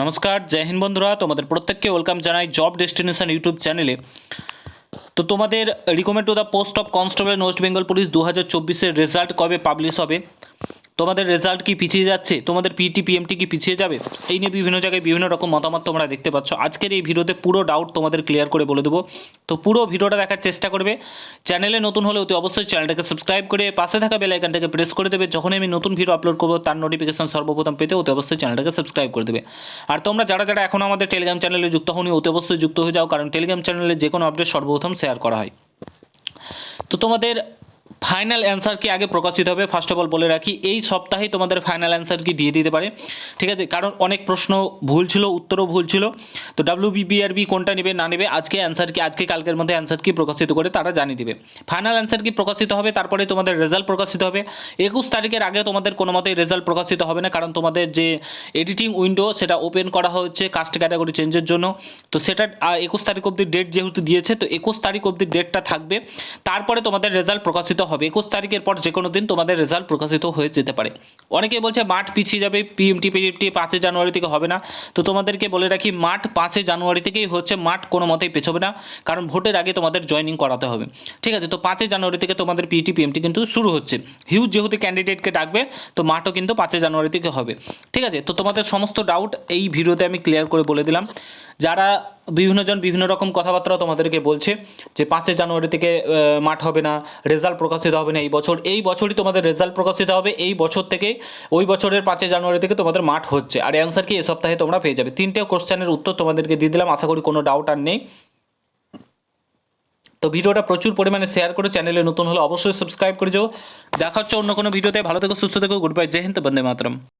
নমস্কার, জয় হিন্দ বন্ধুরা। তোমাদের প্রত্যেককে ওয়েলকাম জানাই জব ডেস্টিনেশন ইউটিউব চ্যানেলে তো তোমাদের recommend to the post of constable West Bengal police দু হাজার চব্বিশের রেজাল্ট কবে পাবলিশ হবে? তোমাদের রেজাল্ট কি পিছিয়ে যাচ্ছে? তোমাদের পিটি পিএমটি কি পিছিয়ে যাবে? এই নিয়ে বিভিন্ন জায়গায় বিভিন্ন রকম মতামত তোমরা দেখতে পাচ্ছ। আজকের এই ভিডিওতে পুরো ডাউট তোমাদের ক্লিয়ার করে বলে দেবো। তো পুরো ভিডিওটা দেখার চেষ্টা করবে। চ্যানেলে নতুন হলে অতি অবশ্যই চ্যানেলটাকে সাবস্ক্রাইব করে পাশে থাকা বেল আইকনটাকে প্রেস করে দেবে। যখনই আমি নতুন ভিডিও আপলোড করব, তার নোটিফিকেশন সর্বপ্রথম পেতে অতি অবশ্যই চ্যানেলটাকে সাবস্ক্রাইব করে দেবে। আর তোমরা যারা যারা এখনও আমাদের টেলিগ্রাম চ্যানেলে যুক্ত হওনি, অতি অবশ্যই যুক্ত হয়ে যাও। কারণ টেলিগ্রাম চ্যানেলে যে কোনো আপডেট সর্বপ্রথম শেয়ার করা হয়। তো তোমাদের ফাইনাল অ্যান্সার কি আগে প্রকাশিত হবে? ফার্স্ট অফ অল বলে রাখি, এই সপ্তাহেই তোমাদের ফাইনাল অ্যান্সার কি দিয়ে দিতে পারে। ঠিক আছে? কারণ অনেক প্রশ্ন ভুল ছিল, উত্তরও ভুল ছিল। তো ডাব্লিউ বিবিআরবি কোনটা নেবে, না নেবে, আজকে অ্যান্সার কি, আজকে কালকের মধ্যে অ্যান্সার কি প্রকাশিত করে তারা জানিয়ে দিবে। ফাইনাল অ্যান্সার কি প্রকাশিত হবে তারপরে তোমাদের রেজাল্ট প্রকাশিত হবে। একুশ তারিখের আগে তোমাদের কোনো মতেই রেজাল্ট প্রকাশিত হবে না, কারণ তোমাদের যে এডিটিং উইন্ডো সেটা ওপেন করা হচ্ছে কাস্ট ক্যাটাগরি চেঞ্জের জন্য। তো সেটা একুশ তারিখ অবধি ডেট যেহেতু দিয়েছে, তো একুশ তারিখ অবধি ডেটটা থাকবে। তারপরে তোমাদের রেজাল্ট প্রকাশিত হবে। একুশ তারিখের পর যে কোনো দিন তোমাদের রেজাল্ট প্রকাশিত হয়ে যেতে পারে। অনেকেই বলছে মাঠ পিছিয়ে যাবে পিএমটি পিএমটি পাঁচই জানুয়ারি থেকে হবে না। তো তোমাদেরকে বলে রাখি, মাঠ পাঁচই জানুয়ারি থেকেই হচ্ছে, মাঠ কোনো মতেই পেছবে না। কারণ ভোটের আগে তোমাদের জয়েনিং করাতে হবে। ঠিক আছে, তো পাঁচই জানুয়ারি থেকে তোমাদের পিটি পিএমটি কিন্তু শুরু হচ্ছে। হিউজ যেহেতু ক্যান্ডিডেটকে ডাকবে, তো মাঠও কিন্তু পাঁচই জানুয়ারি থেকে হবে। ঠিক আছে, তো তোমাদের সমস্ত ডাউট এই ভিডিওতে আমি ক্লিয়ার করে বলে দিলাম। যারা বিভিন্নজন বিভিন্ন রকম কথাবার্তা তোমাদেরকে বলছে যে পাঁচই জানুয়ারি থেকে মাঠ হবে না, রেজাল্ট প্রকাশিত হবে না এই বছর। এই বছরই তোমাদের রেজাল্ট প্রকাশিত হবে, এই বছর থেকে, ওই বছরের পাঁচই জানুয়ারি থেকে তোমাদের মাঠ হচ্ছে। আর অ্যান্সার কি এ সপ্তাহে তোমরা পেয়ে যাবে। তিনটে কোশ্চেনের উত্তর তোমাদেরকে দিয়ে দিলাম, আশা করি কোনো ডাউট আর নেই। তো ভিডিওটা প্রচুর পরিমাণে শেয়ার করে চ্যানেলে নতুন হলে অবশ্যই সাবস্ক্রাইব করে যাও। দেখা হচ্ছে অন্য কোনো ভিডিওতে। ভালো থেকো, সুস্থ থেকো গুড বাই জয় হিন্দ, বন্দে মাতরম।